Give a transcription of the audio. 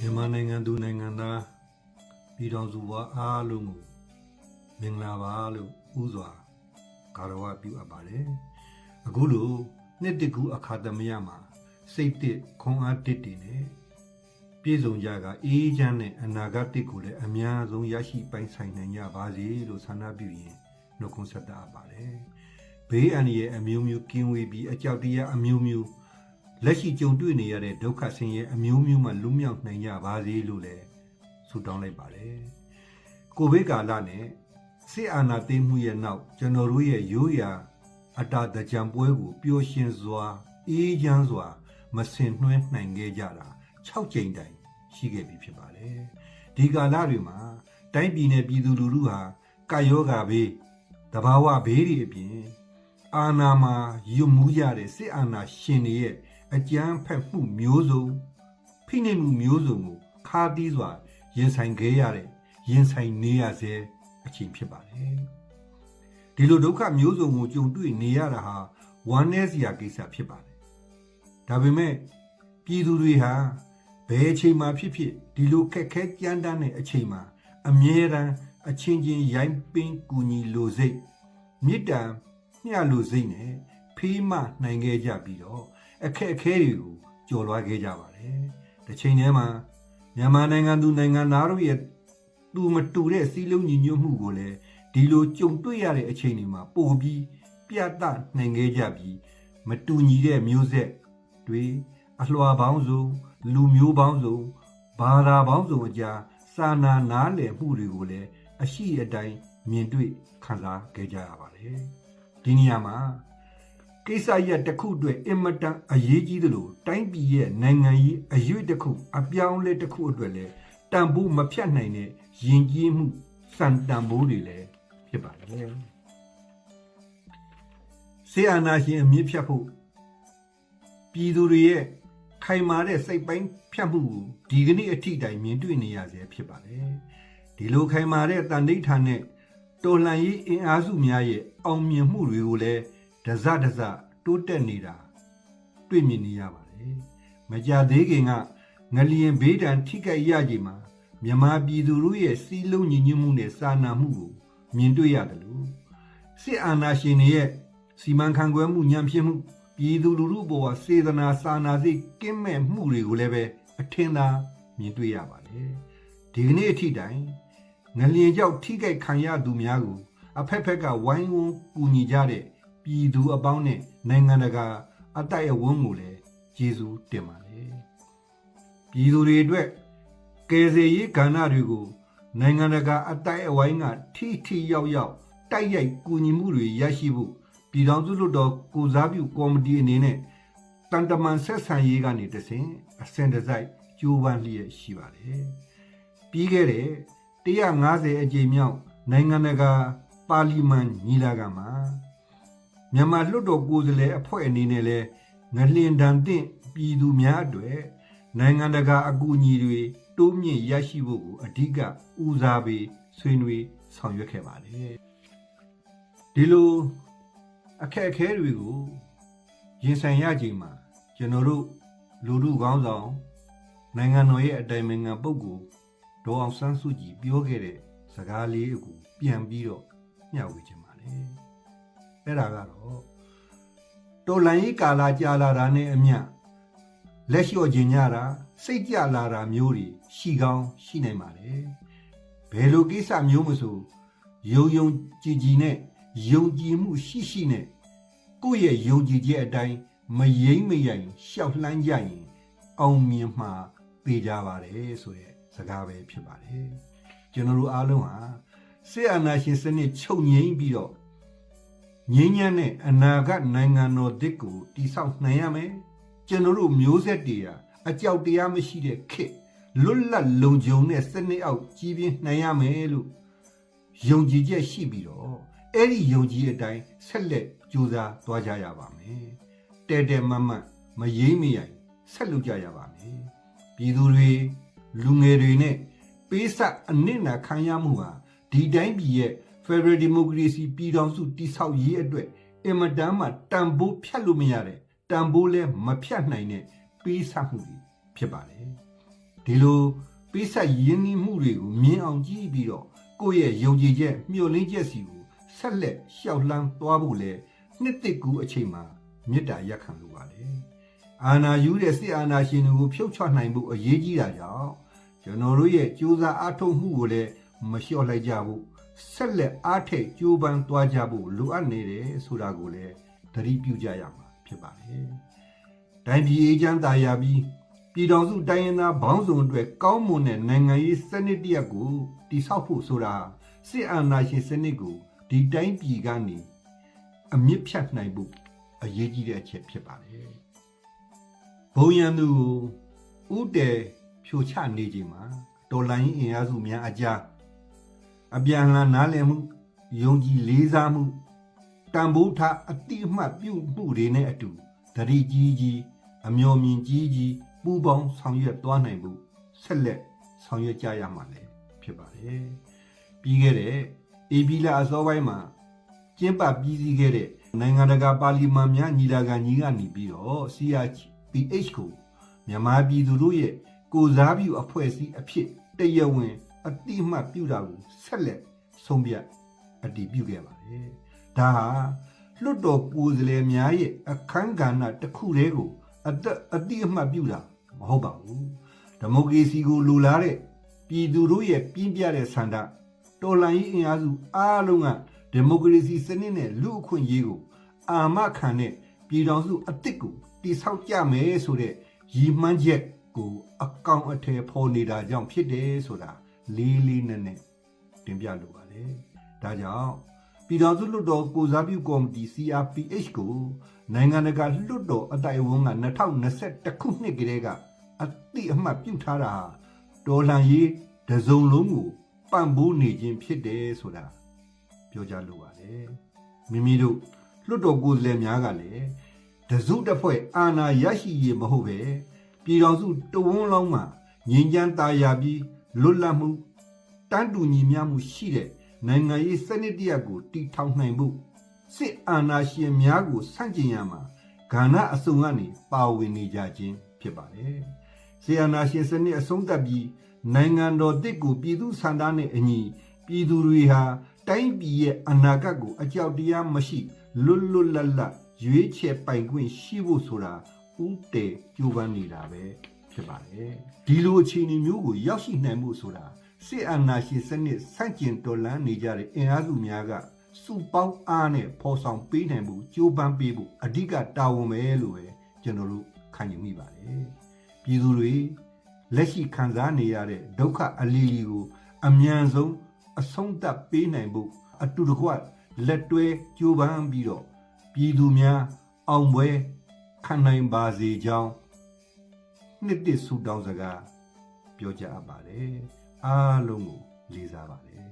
မြန်မာနိုင်ငံသူနိုင်ငံသားပြည်တော်စုဘွားအားလုံးကိုမင်္ဂလာပါလို့ဥစွာဂါရဝပြုအပ်ပါတယ်အခုလိုနှစ်တကူအခါသမယမှာစိတ်တစ်ခွန်အားတစ်တည်နဲ့ပြည်စုံကြကအေးချမ်းနဲ့အနာဂတ်တစ်ကိုလည်းအများဆုံးရရှိပိုင်ဆိုင်နိုင်ကြပါစေလို့ဆန္ဒပြုရင်နှုတ်ခွန်းဆက်တာပါတယ်ဘေးအန္တရာယ်အမျိုးမျိုးကင်းဝေးပြီးအကြောက်တရားအမျိုးမျိုး လက်ရှိကြုံတွေ့နေရတဲ့ဒုက္ခဆင်းရဲအမျိုးမျိုးမှလွတ်မြောက်နိုင်ကြပါစေလို့လည်းဆုတောင်းလိုက်ပါတယ်။ကိုဗစ်ကာလနဲ့စစ်အာဏာသိမ်းမှုရဲ့နောက်ကျွန်တော်တို့ရဲ့ရိုးရာအတာတကြံပွဲကိုပျော်ရွှင်စွာအေးချမ်းစွာမစင်နှွှဲနိုင်ခဲ့ကြတာ6ကြိမ်တိုင်ရှိခဲ့ပြီဖြစ်ပါတယ်။ဒီကာလတွေမှာတိုင်းပြည်နယ်ပြည်သူလူထုဟာကာယောဂါဘေးတဘာဝဘေးတွေအပြင် အာနာမှာယွတ်မှုကြတဲ့စစ်အာဏာရှင်တွေရဲ့ အကြမ်းဖက်မှုမျိုးစုံဖိနှိပ်မှုမျိုးစုံကိုခါသီးစွာရင်ဆိုင်ခဲ့ရတဲ့ရင်ဆိုင်နေရစေအချိန်ဖြစ်ပါတယ်ဒီလိုဒုက္ခမျိုးစုံကိုကြုံတွေ့နေရတာဟာဝမ်းနည်းစရာကိစ္စဖြစ်ပါတယ်ဒါပေမဲ့ပြည်သူတွေဟာဘယ်အချိန်မှဖြစ်ဖြစ်ဒီလိုခက်ခဲကြမ်းတမ်းတဲ့အချိန်မှာအမြဲတမ်းအချင်းချင်းရိုင်းပင်းကူညီလိုစိတ်မေတ္တာမျှလိုစိတ်နဲ့ဖေးမနိုင်ခဲ့ကြပြီးတော့ အခက်အခဲတွေကိုကျော်လွှားခဲ့ကြပါတယ်။တစ်ချိန်တည်းမှာမြန်မာနိုင်ငံသူနိုင်ငံသားတို့ရဲ့သူမတူတဲ့စီးလုံးညီညွတ်မှုကိုလည်းဒီလိုကြုံတွေ့ရတဲ့အချိန်တွေမှာပို့ပြီးပြသနိုင်ခဲ့ကြပြီးမတူညီတဲ့မျိုးဆက်တွေအလွှာပေါင်းစုံလူမျိုးပေါင်းစုံဘာသာပေါင်းစုံအကြားစာနာနားလည်မှုတွေကိုလည်းအရှိအတိုင်းမြင်တွေ့ခံစားခဲ့ကြရပါတယ်။ဒီနေရာမှာ ကိစ္စရက်တစ်ခုအတွက်အင်မတန်အရေးကြီးသလိုတိုင်းပြည်ရဲ့နိုင်ငံရေးအရွေ့တစ်ခုအပြောင်းအလဲတစ်ခုအတွက်လည်းတန်ဖိုးမဖြတ်နိုင်တဲ့ယဉ်ကျေးမှုစံတန်ဖိုးတွေလည်းဖြစ်ပါတယ်။ဆေးအာနာရှင်အမြင့်ဖြတ်ဖို့ပြည်သူတွေရဲ့ခိုင်မာတဲ့စိတ်ပိုင်းဖြတ်မှုကိုဒီကနေ့အထိတိုင်မြင်တွေ့နေရစေဖြစ်ပါတယ်။ဒီလိုခိုင်မာတဲ့တန်ဋိဌာန်နဲ့တော်လှန်ရေးအင်အားစုများရဲ့အောင်မြင်မှုတွေကိုလည်း ဒဇဒဇတိုးတက်နေတာတွေ့မြင်နေရပါတယ်။မကြသေးခင်ကငလျင်ဘေးဒဏ်ထိခိုက်ရချိန်မှာမြန်မာပြည်သူတို့ရဲ့စီးလုံးညီညွတ်မှုနဲ့စာနာမှုကိုမြင်တွေ့ရတယ်လို့စစ်အာဏာရှင်တွေရဲ့စီမံခန့်ခွဲမှုညံဖြစ်မှုပြည်သူလူထုဘဝစေတနာစာနာစိတ်ကင်းမဲ့မှုတွေကိုလည်းပဲအထင်သာမြင်တွေ့ရပါတယ်။ဒီကနေ့အထိတိုင်ငလျင်ကြောင့်ထိခိုက်ခံရသူများကိုအဖက်ဖက်ကဝိုင်းဝန်းကူညီကြတဲ့ ပြည်သူအပေါင်းနဲ့နိုင်ငံတကာအတိုက်အဝန်းကိုလည်းကျေးဇူးတင်ပါတယ်။ပြည်သူတွေအတွက်ကယ်ဆယ်ရေးကဏ္ဍတွေကိုနိုင်ငံတကာအတိုက်အဝိုင်းကထိထိရောက်ရောက်တိုက်ရိုက်ကူညီမှုတွေရရှိဖို့ပြည်ထောင်စုလွှတ်တော်ကိုစားပြုကော်မတီအနေနဲ့တန်တမန်ဆက်ဆံရေးကနေတဆင်အစင်တစိုက်ကြိုးပမ်းလျက်ရှိပါတယ်။ပြီးခဲ့တဲ့150အကြိမ်မြောက်နိုင်ငံတကာပါလီမန်ညီလာခံမှာ မြန်မာလွှတ်တော်ကိုယ်စားလှယ်အဖွဲ့အနေနဲ့လည်းငလျင်တန်တင့်ပြည်သူများအတွက်နိုင်ငံတကာအကူအညီတွေတိုးမြင့်ရရှိဖို့ကိုအဓိကဦးစားပေးဆွေးနွေးဆောင်ရွက်ခဲ့ပါတယ်ဒီလိုအခက်အခဲတွေကိုရင်ဆိုင်ရချိန်မှာကျွန်တော်တို့လူလူကောင်းဆောင်နိုင်ငံတော်ရဲ့အတိုင်ပင်ခံပုဂ္ဂိုလ်ဒေါ်အောင်ဆန်းစုကြည်ပြောခဲ့တဲ့စကားလေးကိုပြန်ပြီးတော့မျှဝေခြင်းပါလေ အဲ့ဒါကတော့တော်လန်ရေးကာလာကြာလာတာနဲ့အမျှလက်လျှော့ခြင်းညတာစိတ်ကြလာတာမျိုးတွေရှိကောင်းရှိနိုင်ပါတယ်ဘယ်လိုကိစ္စမျိုးမဆိုယုံယုံကြည်ကြည်နဲ့ယုံကြည်မှုရှိရှိနဲ့ကိုယ့်ရဲ့ယုံကြည်ချက်အတိုင်းမယိမ့်မယိုင်ရှောက်လှမ်းကြရင် အောင်မြင်မှာပေကြပါတယ်ဆိုတဲ့စကားပဲဖြစ်ပါတယ်ကျွန်တော်တို့အားလုံးဟာစေအာနာရှင်စနစ်ချုပ်ငိမ့်ပြီးတော့ ငြိမ်းချမ်းတဲ့အနာဂတ်နိုင်ငံတော်တစ်ကိုတည်ဆောက်နိုင်ရမယ်ကျွန်တော်တို့မျိုးဆက်တွေဟာအကြောက်တရားမရှိတဲ့ခေတ်လွတ်လပ်လုံခြုံတဲ့စနစ်အောက်ကြီးပြင်းနိုင်ရမယ်လို့ယုံကြည်ချက်ရှိပြီးတော့အဲ့ဒီယုံကြည်အတိုင်းဆက်လက်ကြိုးစားသွားကြရပါမယ်တဲတဲမမတ်မယိမ့်မယိုင်ဆက်လုပ်ကြရပါမယ်ပြည်သူတွေလူငယ်တွေနဲ့ပေးဆက်အနစ်နာခံရမှုဟာဒီတိုင်းပြည်ရဲ့ Federal Democracy ပြည်ထောင်စုတည်ဆောက်ရေးအတွက်အင်မတန်မှတန်ဖိုးဖြတ်လို့မရတဲ့တန်ဖိုးလဲမဖြတ်နိုင်တဲ့ပေးဆက်မှုတွေဖြစ်ပါတယ်ဒဒီလိုပိဿတ်ယဉ်နှီးမှုတွေကိုမြင်အောင်ကြည့်ပြီးတော့ကိုယ့်ရဲ့ယုံကြည်ချက်မျှော်လင့်ချက်စီကိုဆက်လက်ရှောက်လှမ်းသွားဖို့လဲနှစ်သက်ကူအချိန်မှာမေတ္တာရက်ခံလိုပါတယ်အာနာယူတဲ့စစ်အာနာရှင်တွေကိုဖြုတ်ချနိုင်ဖို့အရေးကြီးတာကြောင့်ကျွန်တော်တို့ရဲ့ကြိုးစားအားထုတ်မှုကိုလည်းမလျှော့လိုက်ကြဘူး ဆက်လက်အားထက်ကြိုးပမ်းသွားကြဖို့လိုအပ်နေတယ်ဆိုတာကိုလည်းသတိပြုကြရမှာဖြစ်ပါတယ်။တိုင်းပြည်အေးချမ်းသာယာပြီးပြည်တော်စုတိုင်းရင်းသားဘောင်းစုံအတွက်ကောင်းမွန်တဲ့နိုင်ငံရေးစနစ်တစ်ရပ်ကိုတည်ဆောက်ဖို့ဆိုတာစစ်အာဏာရှင်စနစ်ကိုဒီတိုင်းပြည်ကနေအမြင့်ဖြတ်နိုင်ဖို့အရေးကြီးတဲ့အချက်ဖြစ်ပါတယ်။ဘုံရန်သူကိုဥတဲဖြိုချနေချိန်မှာတော်လိုင်းအင်အားစုများအကြား အပြန်အလှန်နားလည်မှုယုံကြည်လေးစားမှုတန်ဖိုးထားအတိအမှတ်ပြုမှုတွေနဲ့အတူတတိကြီးကြီးအမျော်မြင်ကြီးကြီးပူပေါင်းဆောင်ရွက်သွားနိုင်ဖို့ဆက်လက်ဆောင်ရွက်ကြရမှာလည်းဖြစ်ပါတယ်။ပြီးခဲ့တဲ့အေဘီလာအစောပိုင်းမှာကျင်းပပြီးစီးခဲ့တဲ့နိုင်ငံတကာပါလီမန်များညီလာခံကြီးကနေပြီးတော့ CRPH ကိုမြန်မာပြည်သူတို့ရဲ့ကိုစားပြုအဖွဲ့အစည်းအဖြစ်တရားဝင် အတိအမှတ်ပြုတာကိုဆက်လက်ဆုံးဖြတ်အတည်ပြုခဲ့ပါတယ်။ဒါဟာလွတ်တော်ကိုယ်စားလှယ်များရဲ့အခမ်းကဏ္ဍတစ်ခုတည်းကိုအတအတိအမှတ်ပြုတာမဟုတ်ပါဘူး။ဒီမိုကရေစီကိုလိုလားတဲ့ပြည်သူတို့ရဲ့ပြင်းပြတဲ့ဆန္ဒတော်လှန်ရေးအင်အားစုအားလုံးကဒီမိုကရေစီစနစ်နဲ့လူအခွင့်အရေးကို အာမခံတဲ့ပြည်တော်စုအစ်စ်ကိုတိဆောက်ကြမယ်ဆိုတဲ့ရည်မှန်းချက်ကိုအကောင်အထည်ဖော်နေတာကြောင့်ဖြစ်တယ်ဆိုတာ လေးလေးနက်နက်တင်ပြလိုပါတယ်။ဒါကြောင့်ပြည်တော်စုလွှတ်တော်ကိုစားပြုကော်မတီ CRPH ကိုနိုင်ငံတကာလွှတ်တော်အတိုင်အဝန်းက2021ခုနှစ်ကလေးကအတိအမှတ်ပြုထားတာဟာတော်လှန်ရေးတစုံလုံးကိုပံ့ပိုးနေခြင်းဖြစ်တယ်ဆိုတာပြောကြလိုပါတယ်။မိမိတို့လွှတ်တော်ကိုယ်စားလှယ်များကလည်းတစုတစ်ဖွဲ့အာဏာရရှိရေးမဟုတ်ပဲပြည်တော်စုတဝန်းလုံးမှာငြိမ်းချမ်းသာယာပြီး လွတ်လပ်မှုတန်းတူညီမျှမှုရှိတဲ့နိုင်ငံရေးစနစ်တရက်ကိုတည်ထောင်နိုင်ဖို့စစ်အာဏာရှင်များကိုဆန့်ကျင်ရမှာဂန္ဓာအစုံကနေပါဝင်နေကြခြင်းဖြစ်ပါတယ်။ဆီယနာရှင်စနစ်အဆုံးသတ်ပြီးနိုင်ငံတော်တစ်ကိုပြည်သူစံသားနဲ့အညီပြည်သူတွေဟာတိုင်းပြည်ရဲ့အနာဂတ်ကိုအကြောက်တရားမရှိလွတ်လွတ်လပ်လပ်ရွေးချယ်ပိုင်ခွင့်ရှိဖို့ဆိုတာဥတည်ကြိုးပမ်းနေတာပဲ ဖြစ်ပါတယ်ဒီလိုအခြေအနေမျိုးကိုရောက်ရှိနိုင်မှုဆိုတာစစ်အာဏာရှင်စနစ်ဆန့်ကျင်တော်လှန်နေကြတဲ့အင်အားစုများကစုပေါင်းအားနဲ့ဖော်ဆောင်ပေးနိုင်မှုကြိုးပမ်းပေးဖို့အဓိကတာဝန်ပဲလို့ပဲကျွန်တော်တို့ခံယူမိပါတယ်ပြည်သူတွေလက်ရှိခံစားနေရတဲ့ဒုက္ခအလီလီကို အမြန်ဆုံးအဆုံးသတ်ပေးနိုင်ဖို့အတူတကွလက်တွဲကြိုးပမ်းပြီးတော့ပြည်သူများအောင်ပွဲခံနိုင်ပါစေကြောင်း နှစ်တစ်ဆုတောင်းစကားပြောကြအပ်ပါတယ်အားလုံးကိုလေးစားပါတယ်